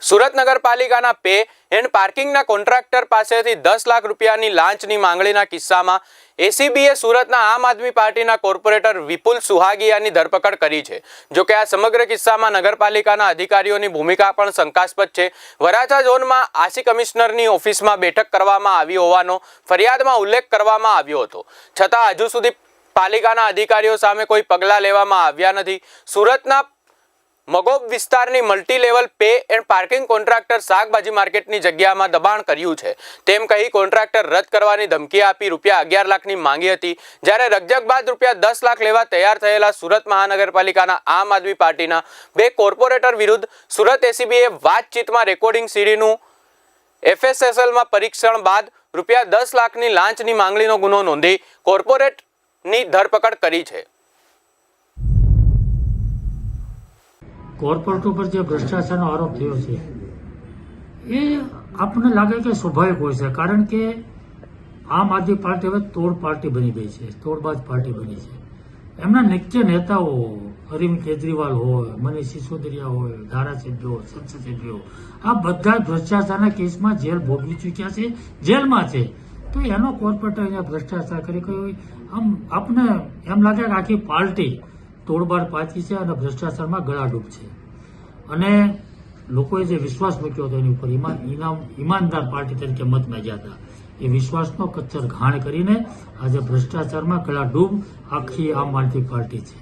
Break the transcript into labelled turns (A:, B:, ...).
A: સુરત નગરપાલિકાના pay and પાર્કિંગના contractor પાસેથી દસ લાખ રૂપિયાની લાંચની માંગણીના કિસ્સામાં એસીબીએ સુરતના આમ આદમી પાર્ટીના કોર્પોરેટર વિપુલ સુહાગિયાની ધરપકડ કરી છે. જોકે આ સમગ્ર કિસ્સામાં નગરપાલિકાના અધિકારીઓની ભૂમિકા પણ શંકાસ્પદ છે. વરાછા ઝોનમાં આસી કમિશનરની ઓફિસમાં બેઠક કરવામાં આવી હોવાનો ફરિયાદમાં ઉલ્લેખ કરવામાં આવ્યો હતો. છતાં હજુ સુધી પાલિકાના અધિકારીઓ સામે કોઈ પગલાં લેવામાં આવ્યા નથી. સુરતના મગોબ વિસ્તારની multi level pay and parking contractor શાકભાજી માર્કેટની જગ્યામાં દબાણ કર્યું છે. તેમ કહી કોન્ટ્રાક્ટર રદ કરવાની ધમકી આપી રૂપિયા અગિયાર લાખની માંગી હતી. જ્યારે રકજક બાદ રૂપિયા દસ લાખ લેવા તૈયાર થયેલા સુરત મહાનગરપાલિકાના આમ આદમી પાર્ટીના બે કોર્પોરેટર વિરુદ્ધ સુરત એસીબીએ વાતચીતમાં રેકોર્ડિંગ સીડીનું એફએસએસએલમાં પરીક્ષણ બાદ રૂપિયા દસ લાખની લાંચની માંગણીનો ગુનો નોંધી કોર્પોરેટની ધરપકડ કરી છે.
B: કોર્પોરેટ ઉપર જે ભ્રષ્ટાચારનો આરોપ થયો છે, એ આપણને લાગે કે સ્વાભાવિક હોય છે, કારણ કે આમ આદમી પાર્ટી હવે તોડ પાર્ટી બની ગઈ છે, તોડબાજ પાર્ટી બની છે. એમના નિત્ય નેતાઓ અરવિંદ કેજરીવાલ હોય, મનીષ સિસોદરિયા હોય, ધારાસભ્યો, સંસદસભ્યો, આ બધા ભ્રષ્ટાચારના કેસમાં જેલ ભોગવી ચૂક્યા છે, જેલમાં છે. તો એનો કોર્પોરેટર અહીંયા ભ્રષ્ટાચાર કરી કોઈ આમ આપને એમ લાગે કે આખી પાર્ટી તોડબાડ પાછી છે અને ભ્રષ્ટાચારમાં ગળાડૂબ છે. અને લોકોએ જે વિશ્વાસ મૂક્યો હતો એની ઉપર ઈમાન ઈમાનદાર પાર્ટી તરીકે મત માંગ્યા હતા. એ વિશ્વાસનો કચ્છર ઘાણ કરીને આજે ભ્રષ્ટાચારમાં ગળાડૂબ આખી આમ આદમી પાર્ટી છે.